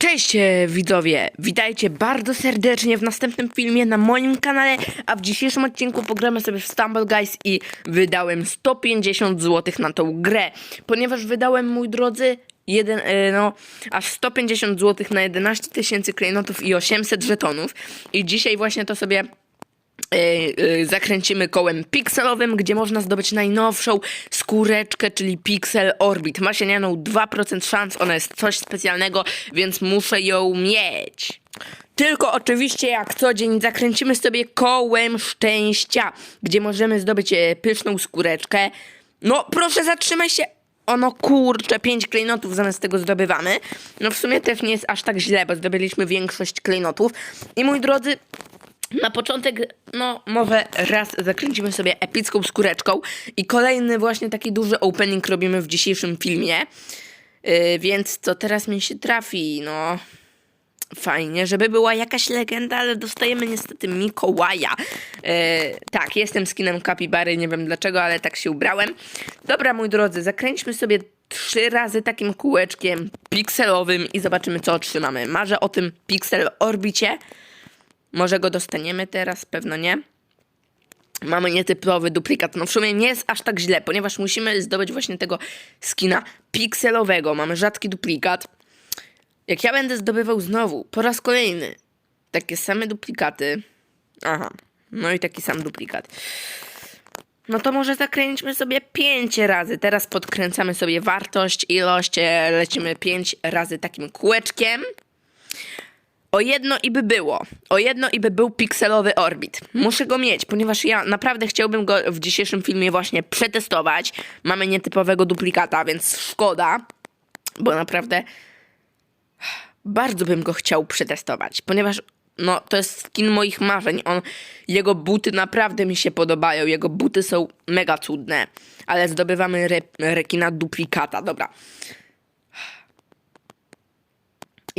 Cześć e, widzowie, witajcie bardzo serdecznie w następnym filmie na moim kanale, a w dzisiejszym odcinku pogramy sobie w Stumble Guys i wydałem 150 zł na tą grę, ponieważ wydałem, mój drodzy, jeden, e, no, aż 150 zł na 11 tysięcy klejnotów i 800 żetonów. I dzisiaj właśnie to sobie zakręcimy kołem pikselowym, gdzie można zdobyć najnowszą skóreczkę, czyli Pixel Orbit. Ma się nianą 2% szans, ona jest coś specjalnego, więc muszę ją mieć. Tylko oczywiście jak co dzień zakręcimy sobie kołem szczęścia, gdzie możemy zdobyć e, pyszną skóreczkę. No proszę zatrzymaj się. Ono kurczę, 5 klejnotów zamiast tego zdobywamy. No w sumie też nie jest aż tak źle, bo zdobyliśmy większość klejnotów. I mój drodzy, na początek, no może raz zakręcimy sobie epicką skóreczką i kolejny właśnie taki duży opening robimy w dzisiejszym filmie. Yy, więc co teraz mi się trafi, no fajnie, żeby była jakaś legenda, ale dostajemy niestety Mikołaja. Yy, tak, jestem skinem kapibary, nie wiem dlaczego, ale tak się ubrałem. Dobra, mój drodzy, zakręćmy sobie trzy razy takim kółeczkiem pikselowym i zobaczymy co otrzymamy. Marzę o tym Pixel Orbicie. Może go dostaniemy teraz? Pewno nie. Mamy nietypowy duplikat. No w sumie nie jest aż tak źle, ponieważ musimy zdobyć właśnie tego skina pikselowego. Mamy rzadki duplikat. Jak ja będę zdobywał znowu, po raz kolejny, takie same duplikaty. Aha, no i taki sam duplikat. No to może zakręćmy sobie 5 razy. Teraz podkręcamy sobie wartość, ilość, e, lecimy 5 razy takim kółeczkiem. O jedno i by było. O jedno i by był pikselowy orbit. Muszę go mieć, ponieważ ja naprawdę chciałbym go w dzisiejszym filmie właśnie przetestować. Mamy nietypowego duplikata, więc szkoda, bo naprawdę bardzo bym go chciał przetestować, ponieważ no, to jest skin moich marzeń. On, jego buty naprawdę mi się podobają. Jego buty są mega cudne, ale zdobywamy re, rekina duplikata. Dobra.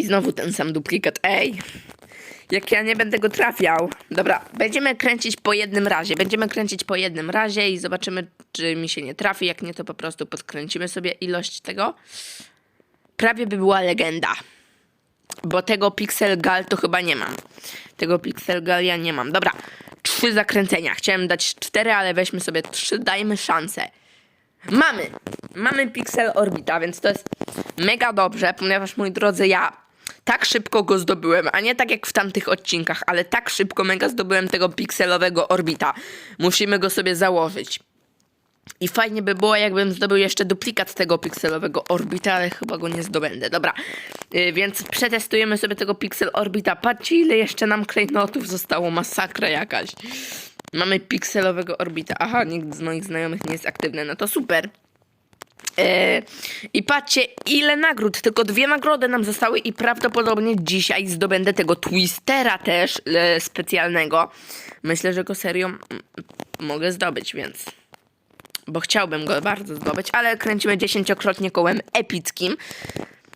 I znowu ten sam duplikat. Ej, jak ja nie będę go trafiał. Dobra, będziemy kręcić po jednym razie. Będziemy kręcić po jednym razie i zobaczymy, czy mi się nie trafi. Jak nie, to po prostu podkręcimy sobie ilość tego. Prawie by była legenda. Bo tego Pixel Gal to chyba nie mam. Tego Pixel Gal ja nie mam. Dobra, trzy zakręcenia. Chciałem dać cztery, ale weźmy sobie trzy. Dajmy szansę. Mamy! Mamy Pixel Orbita, więc to jest mega dobrze, ponieważ moi drodzy, ja tak szybko go zdobyłem, a nie tak jak w tamtych odcinkach, ale tak szybko mega zdobyłem tego pikselowego Orbita. Musimy go sobie założyć. I fajnie by było, jakbym zdobył jeszcze duplikat tego pikselowego Orbita, ale chyba go nie zdobędę. Dobra, yy, więc przetestujemy sobie tego Pixel Orbita. Patrzcie, ile jeszcze nam klejnotów zostało. Masakra jakaś. Mamy pikselowego Orbita. Aha, nikt z moich znajomych nie jest aktywny. No to super. Yy, I patrzcie, ile nagród. Tylko dwie nagrody nam zostały i prawdopodobnie dzisiaj zdobędę tego Twistera też e, specjalnego. Myślę, że go serio mogę zdobyć, więc bo chciałbym go bardzo zdobyć, ale kręcimy dziesięciokrotnie kołem epickim.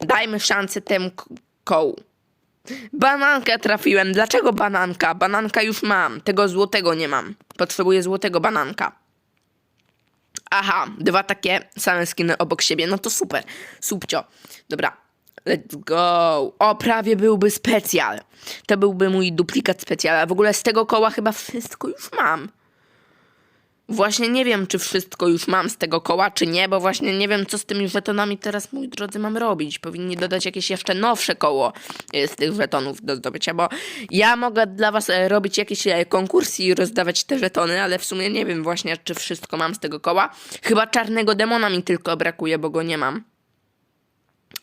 Dajmy szansę temu kołu. Banankę trafiłem. Dlaczego bananka? Bananka już mam. Tego złotego nie mam. Potrzebuję złotego bananka. Aha, dwa takie same skiny obok siebie. No to super. Subcio. Dobra. Let's go. O, prawie byłby specjal. To byłby mój duplikat specjal. A w ogóle z tego koła chyba wszystko już mam. Właśnie nie wiem, czy wszystko już mam z tego koła, czy nie, bo właśnie nie wiem, co z tymi żetonami teraz, mój drodzy, mam robić. Powinni dodać jakieś jeszcze nowsze koło e, z tych żetonów do zdobycia, bo ja mogę dla was e, robić jakieś e, konkursy i rozdawać te żetony, ale w sumie nie wiem właśnie, czy wszystko mam z tego koła. Chyba czarnego demona mi tylko brakuje, bo go nie mam.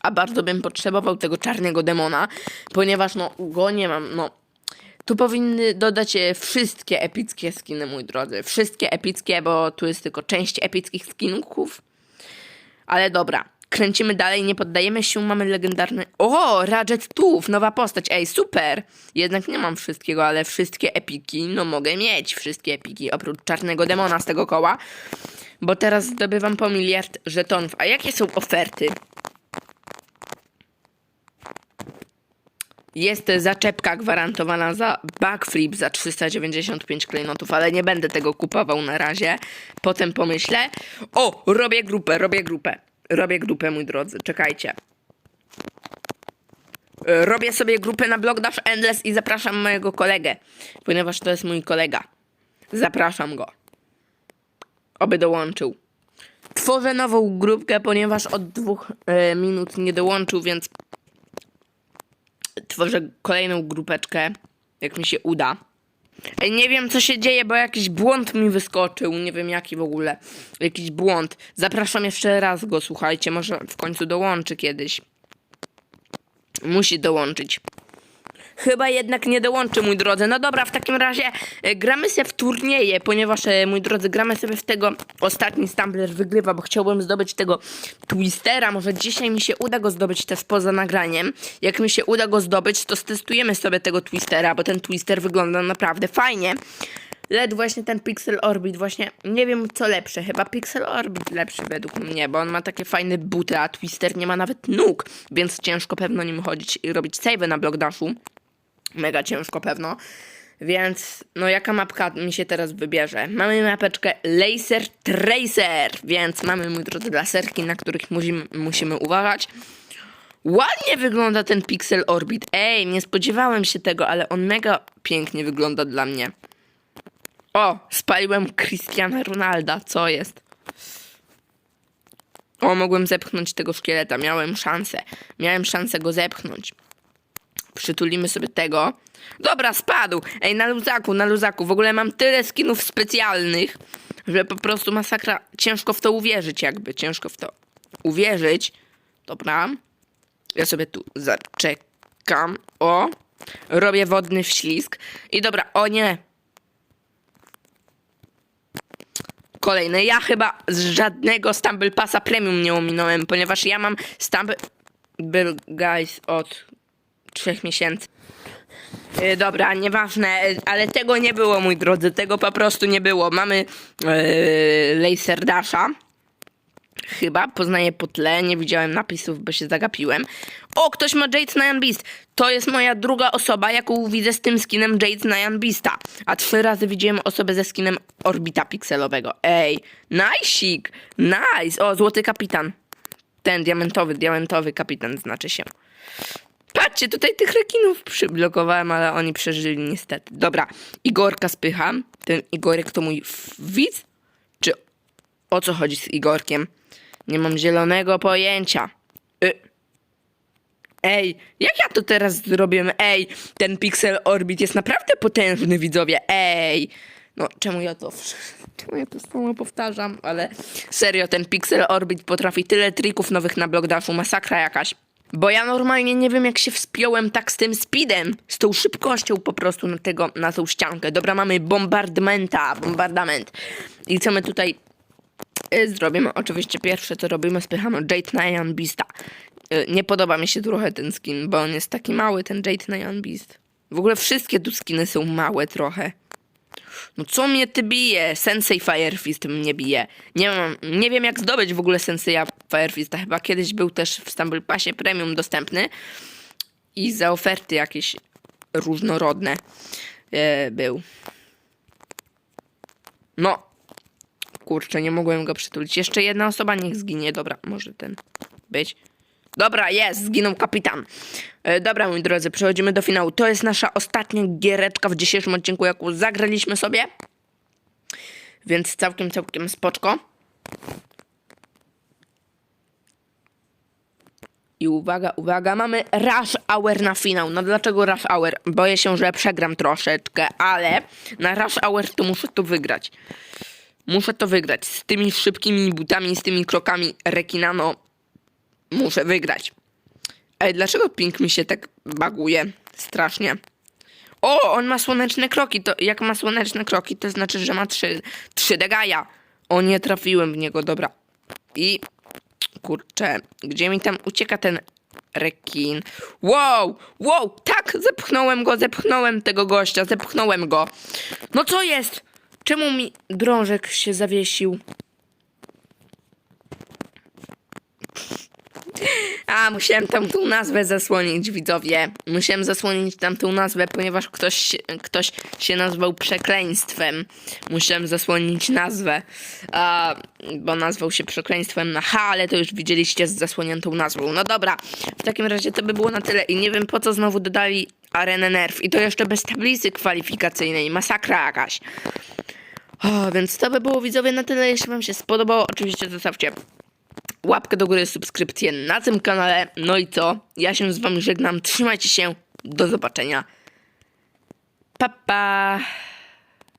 A bardzo bym potrzebował tego czarnego demona, ponieważ no go nie mam, no tu powinny dodać e, wszystkie epickie skiny, mój drodzy. Wszystkie epickie, bo tu jest tylko część epickich skinków. Ale dobra, kręcimy dalej, nie poddajemy się, mamy legendarny... O, Radget Tooth, nowa postać, ej, super! Jednak nie mam wszystkiego, ale wszystkie epiki, no mogę mieć wszystkie epiki, oprócz czarnego demona z tego koła. Bo teraz zdobywam po miliard żetonów. A jakie są oferty? Jest zaczepka gwarantowana za backflip za 395 klejnotów, ale nie będę tego kupował na razie. Potem pomyślę. O, robię grupę, robię grupę. Robię grupę, mój drodzy, czekajcie. Robię sobie grupę na blog Dash Endless i zapraszam mojego kolegę, ponieważ to jest mój kolega. Zapraszam go. Oby dołączył. Tworzę nową grupkę, ponieważ od dwóch e, minut nie dołączył, więc tworzę kolejną grupeczkę, jak mi się uda. Nie wiem, co się dzieje, bo jakiś błąd mi wyskoczył. Nie wiem, jaki w ogóle. Jakiś błąd. Zapraszam jeszcze raz go, słuchajcie. Może w końcu dołączy kiedyś. Musi dołączyć. Chyba jednak nie dołączy, mój drodzy. No dobra, w takim razie e, gramy sobie w turnieje, ponieważ, e, mój drodzy, gramy sobie w tego. Ostatni Stumbler wygrywa, bo chciałbym zdobyć tego Twistera. Może dzisiaj mi się uda go zdobyć też poza nagraniem. Jak mi się uda go zdobyć, to stestujemy sobie tego Twistera, bo ten Twister wygląda naprawdę fajnie. Led właśnie ten Pixel Orbit, właśnie nie wiem co lepsze, chyba Pixel Orbit lepszy według mnie, bo on ma takie fajne buty, a Twister nie ma nawet nóg, więc ciężko pewno nim chodzić i robić save na Blockdashu. Mega ciężko pewno. Więc, no jaka mapka mi się teraz wybierze? Mamy mapeczkę Laser Tracer, więc mamy, mój drodzy, laserki, na których musimy, musimy uważać. Ładnie wygląda ten Pixel Orbit. Ej, nie spodziewałem się tego, ale on mega pięknie wygląda dla mnie. O, spaliłem Cristiana Ronalda, co jest? O, mogłem zepchnąć tego szkieleta, miałem szansę. Miałem szansę go zepchnąć. Przytulimy sobie tego. Dobra, spadł. Ej, na luzaku, na luzaku. W ogóle mam tyle skinów specjalnych, że po prostu masakra. Ciężko w to uwierzyć, jakby. Ciężko w to uwierzyć. Dobra. Ja sobie tu zaczekam. O. Robię wodny wślizg. I dobra, o nie. Kolejny. Ja chyba z żadnego Stumble Passa Premium nie ominąłem, ponieważ ja mam Stumble Guys od trzech miesięcy. Yy, dobra, nieważne, yy, ale tego nie było, mój drodzy, tego po prostu nie było. Mamy yy, Laser Dasha. Chyba, poznaję po tle, nie widziałem napisów, bo się zagapiłem. O, ktoś ma Jade Nyan Beast. To jest moja druga osoba, jaką widzę z tym skinem Jade Nyan Beasta. A trzy razy widziałem osobę ze skinem Orbita Pixelowego. Ej, najsik, nice. O, złoty kapitan. Ten diamentowy, diamentowy kapitan znaczy się. Patrzcie, tutaj tych rekinów przyblokowałem, ale oni przeżyli niestety. Dobra, Igorka spycham. Ten Igorek to mój widz? Czy o co chodzi z Igorkiem? Nie mam zielonego pojęcia. Y. Ej, jak ja to teraz zrobię? Ej, ten Pixel Orbit jest naprawdę potężny, widzowie. Ej. No, czemu ja to... Czemu ja to samo powtarzam? Ale serio, ten Pixel Orbit potrafi tyle trików nowych na Blockdashu. Masakra jakaś. Bo ja normalnie nie wiem, jak się wspiąłem tak z tym speedem, z tą szybkością po prostu na, tego, na tą ściankę. Dobra, mamy bombardmenta, bombardament. I co my tutaj y, zrobimy? Oczywiście pierwsze, co robimy, spychamy Jade Nyan Beasta. Y, nie podoba mi się trochę ten skin, bo on jest taki mały, ten Jade Nyan Beast. W ogóle wszystkie tu skiny są małe trochę. No co mnie ty bije? Sensei Firefist mnie bije. Nie mam, nie wiem jak zdobyć w ogóle Sensei'a Firefista. Chyba kiedyś był też w Stumble Passie Premium dostępny. I za oferty jakieś różnorodne e, był. No. Kurczę, nie mogłem go przytulić. Jeszcze jedna osoba niech zginie. Dobra, może ten być. Dobra, jest, zginął kapitan. E, dobra, moi drodzy, przechodzimy do finału. To jest nasza ostatnia giereczka w dzisiejszym odcinku, jaką zagraliśmy sobie. Więc całkiem, całkiem spoczko. I uwaga, uwaga, mamy Rush Hour na finał. No dlaczego Rush Hour? Boję się, że przegram troszeczkę, ale na Rush Hour to muszę to wygrać. Muszę to wygrać. Z tymi szybkimi butami, z tymi krokami rekina, no muszę wygrać. Ej, dlaczego Pink mi się tak baguje? Strasznie. O, on ma słoneczne kroki. To jak ma słoneczne kroki, to znaczy, że ma 3, 3 degaja. O, nie trafiłem w niego, dobra. I kurczę, gdzie mi tam ucieka ten rekin? Wow, wow, tak, zepchnąłem go, zepchnąłem tego gościa, zepchnąłem go. No co jest? Czemu mi drążek się zawiesił? A, musiałem tam tą nazwę zasłonić, widzowie. Musiałem zasłonić tam tą nazwę, ponieważ ktoś, ktoś się nazwał przekleństwem. Musiałem zasłonić nazwę, a, bo nazwał się przekleństwem na H, ale to już widzieliście z zasłoniętą nazwą. No dobra, w takim razie to by było na tyle i nie wiem po co znowu dodali arenę nerw i to jeszcze bez tablicy kwalifikacyjnej. Masakra jakaś. O, więc to by było widzowie na tyle. Jeśli Wam się spodobało, oczywiście zostawcie łapkę do góry, subskrypcję na tym kanale. No i co? Ja się z Wami żegnam. Trzymajcie się. Do zobaczenia. Pa, pa.